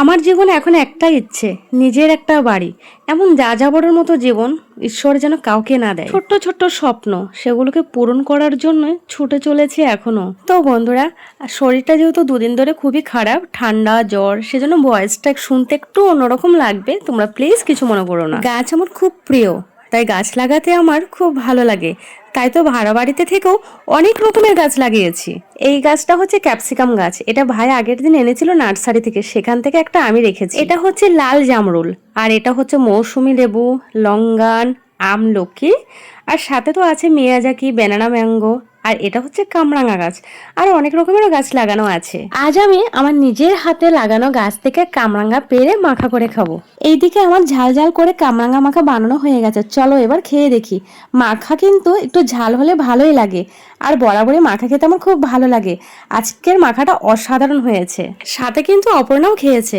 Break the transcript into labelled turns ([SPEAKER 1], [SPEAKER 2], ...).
[SPEAKER 1] আমার জীবনে এখন একটাই ইচ্ছে নিজের একটা বাড়ি। এমন যা যাবরের মতো জীবন ঈশ্বর যেন কাউকে না দেয়। ছোট্ট ছোট্ট স্বপ্ন সেগুলোকে পূরণ করার জন্য ছুটে চলেছে এখনও। তো বন্ধুরা শরীরটা যেহেতু দুদিন ধরে খুবই খারাপ ঠান্ডা জ্বর সেজন্য ভয়েসটা শুনতে একটু অন্যরকম লাগবে তোমরা প্লিজ কিছু মনে করো না। গাছ আমার খুব প্রিয়। তাই গাছ লাগাতে আমার খুব ভালো লাগে। তাই তো ভাড়া বাড়িতে থেকেও অনেক রকমের গাছ লাগিয়েছি। এই গাছটা হচ্ছে ক্যাপসিকাম গাছ। এটা ভাই আগের দিন এনেছিল নার্সারি থেকে। সেখান থেকে একটা আমি রেখেছি। এটা হচ্ছে লাল জামরুল। আর এটা হচ্ছে মৌসুমি লেবু, লঙ্গান, আমলকি। আর সাথে তো আছে মিয়াজাকি ব্যানানা ম্যাঙ্গো। আর এটা হচ্ছে কামরাঙা গাছ। আর অনেক রকমেরও গাছ লাগানো আছে। আজ আমি আমার নিজের হাতে লাগানো গাছ থেকে কামরাঙা পেরে মাখা করে খাব। এইদিকে আমার ঝাল ঝাল করে কামরাঙা মাখা বানানো হয়ে গেছে। চলো এবার খেয়ে দেখি। মাখা কিন্তু একটু ঝাল হলে ভালোই লাগে। আর বরাবরই মাখা খেতে আমার খুব ভালো লাগে। আজকের মাখাটা অসাধারণ হয়েছে। সাথে কিন্তু অপর্ণাও খেয়েছে।